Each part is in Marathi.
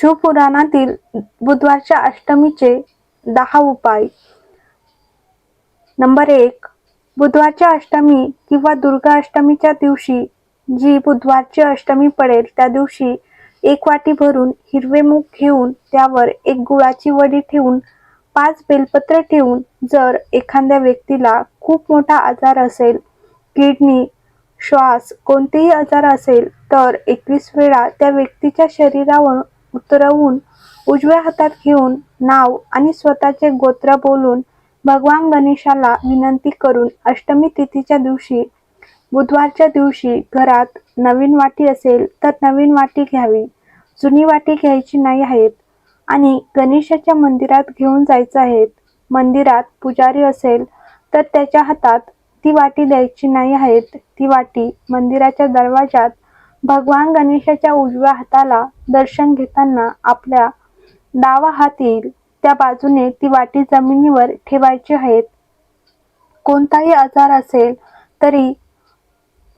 शिवपुराणातील बुधवारच्या अष्टमीचे दहा उपाय. नंबर एक बुधवारच्या अष्टमी किंवा दुर्गा अष्टमीच्या दिवशी जी बुधवारची अष्टमी पडेल त्या दिवशी एक वाटी भरून हिरवे मूग घेऊन त्यावर एक गुळाची वडी ठेवून पाच बेलपत्र ठेवून जर एखाद्या व्यक्तीला खूप मोठा आजार असेल किडनी श्वास कोणतेही आजार असेल तर एकवीस वेळा त्या व्यक्तीच्या शरीरावर उतरवून उजव्या हातात घेऊन नाव आणि स्वतःचे गोत्र बोलून भगवान गणेशाला विनंती करून अष्टमी तिथीच्या दिवशी बुधवारच्या दिवशी घरात नवीन वाटी असेल तर नवीन वाटी घ्यावी. जुनी वाटी घ्यायची नाही आहेत आणि गणेशाच्या मंदिरात घेऊन जायचं आहेत मंदिरात पुजारी असेल तर त्याच्या हातात ती वाटी द्यायची नाही आहेत. ती वाटी मंदिराच्या दरवाजात भगवान गणेशाच्या उजव्या हाताला दर्शन घेताना आपल्या डावा हात येईल त्या बाजूने ती वाटी जमिनीवर ठेवायची आहेत. कोणताही आजार असेल तरी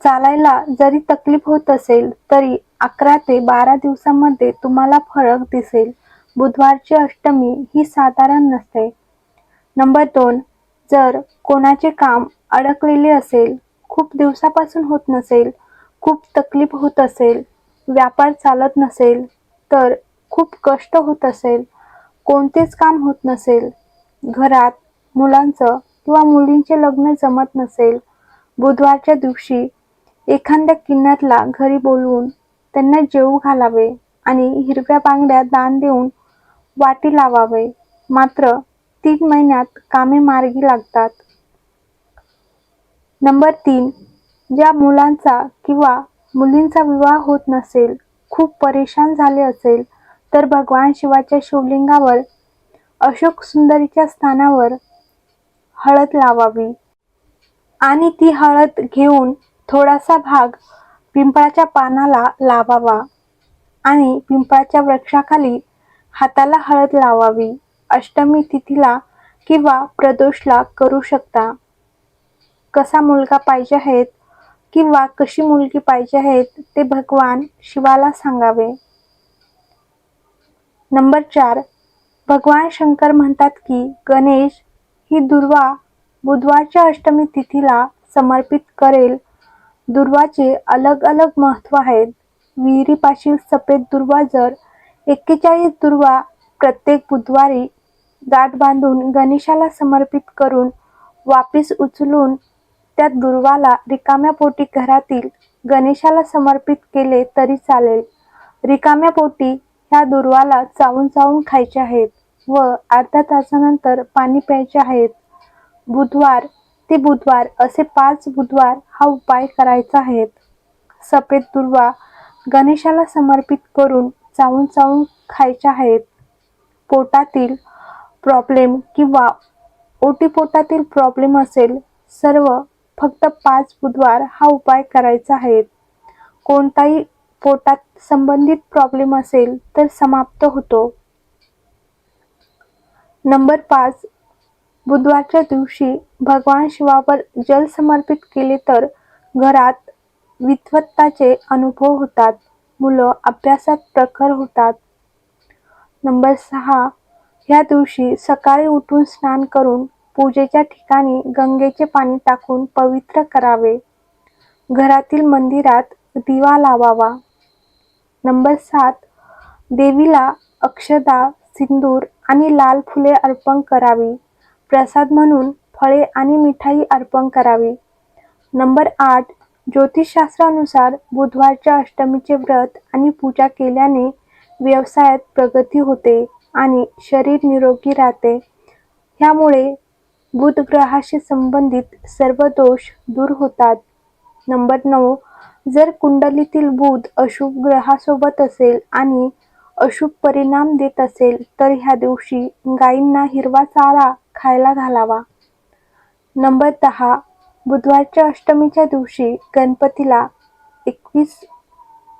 चालायला जरी तकलीफ होत असेल तरी अकरा ते बारा दिवसामध्ये तुम्हाला फरक दिसेल. बुधवारची अष्टमी ही साधारण नसते. नंबर दोन जर कोणाचे काम अडकलेले असेल खूप दिवसापासून होत नसेल खूप तकलीफ होत असेल व्यापार चालत नसेल तर खूप कष्ट होत असेल कोणतेच काम होत नसेल घरात मुलांचं किंवा मुलींचे लग्न जमत नसेल बुधवारच्या दिवशी एखाद्या किन्नरला घरी बोलवून त्यांना जेवू घालावे आणि हिरव्या बांगड्या दान देऊन वाटी लावावे. मात्र तीन महिन्यात कामे मार्गी लागतात. नंबर तीन ज्या मुलांचा किंवा मुलींचा विवाह होत नसेल खूप परेशान झाले असेल तर भगवान शिवाच्या शिवलिंगावर अशोक सुंदरीच्या स्थानावर हळद लावावी. आणि ती हळद घेऊन थोडासा भाग पिंपळाच्या पानाला लावावा आणि पिंपळाच्या वृक्षाखाली हाताला हळद लावावी. अष्टमी तिथीला किंवा प्रदोषला करू शकता. कसा मुलगा पाहिजे आहेत किंवा कशी मुलगी पाहिजे आहेत ते भगवान शिवाला सांगावे. नंबर चार भगवान शंकर म्हणतात की गणेश ही दुर्वा बुधवारच्या अष्टमी तिथीला समर्पित करेल. दुर्वाचे अलग अलग महत्त्व आहेत. विहिरीपाशील सफेद दुर्वा जर एक्केचाळीस दुर्वा प्रत्येक बुधवारी गाठ बांधून गणेशाला समर्पित करून वापिस उचलून त्या दुर्वाला रिकाम्या पोटी घरातील गणेशाला समर्पित केले तरी चालेल. रिकाम्या पोटी ह्या दुर्वाला चावून चावून खायचे आहेत व अर्ध्या तासानंतर पाणी प्यायचे आहेत. बुधवार ते बुधवार असे पाच बुधवार हा उपाय करायचा आहे. सफेद दुर्वा गणेशाला समर्पित करून चावून चावून खायच्या आहेत. पोटातील प्रॉब्लेम किंवा ओटीपोटातील प्रॉब्लेम असेल सर्व फक्त पाच बुधवार हा उपाय करायचा आहे. कोणताही पोटात संबंधित प्रॉब्लेम असेल तर समाप्त होतो. नंबर पाच बुधवारच्या दिवशी भगवान शिवावर जल समर्पित केले तर घरात विद्वत्ताचे अनुभव होतात मुलं अभ्यासात प्रखर होतात. नंबर सहा ह्या दिवशी सकाळी उठून स्नान करून पूजेच्या ठिकाणी गंगेचे पाणी टाकून पवित्र करावे. घरातील मंदिरात दिवा लावावा. नंबर सात देवीला अक्षदा सिंदूर आणि लाल फुले अर्पण करावी. प्रसाद म्हणून फळे आणि मिठाई अर्पण करावी. नंबर आठ ज्योतिषशास्त्रानुसार बुधवारच्या अष्टमीचे व्रत आणि पूजा केल्याने व्यवसायात प्रगती होते आणि शरीर निरोगी राहते. ह्यामुळे बुध ग्रहाशी संबंधित सर्व दोष दूर होतात. नंबर नऊ जर कुंडलीतील बुध अशुभ ग्रहासोबत असेल आणि अशुभ परिणाम देत असेल तर ह्या दिवशी गायींना हिरवा चारा खायला घालावा. नंबर दहा बुधवारच्या अष्टमीच्या दिवशी गणपतीला एकवीस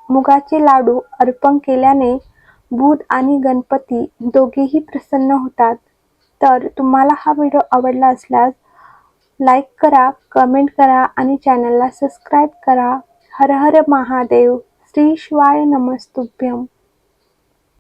मुगाचे लाडू अर्पण केल्याने बुध आणि गणपती दोघेही प्रसन्न होतात. तर तुम्हाला हा व्हिडिओ आवडला असल्यास लाईक करा कमेंट करा आणि चॅनलला सबस्क्राईब करा. हर हर महादेव. श्री शिवाय नमस्तुभ्यम.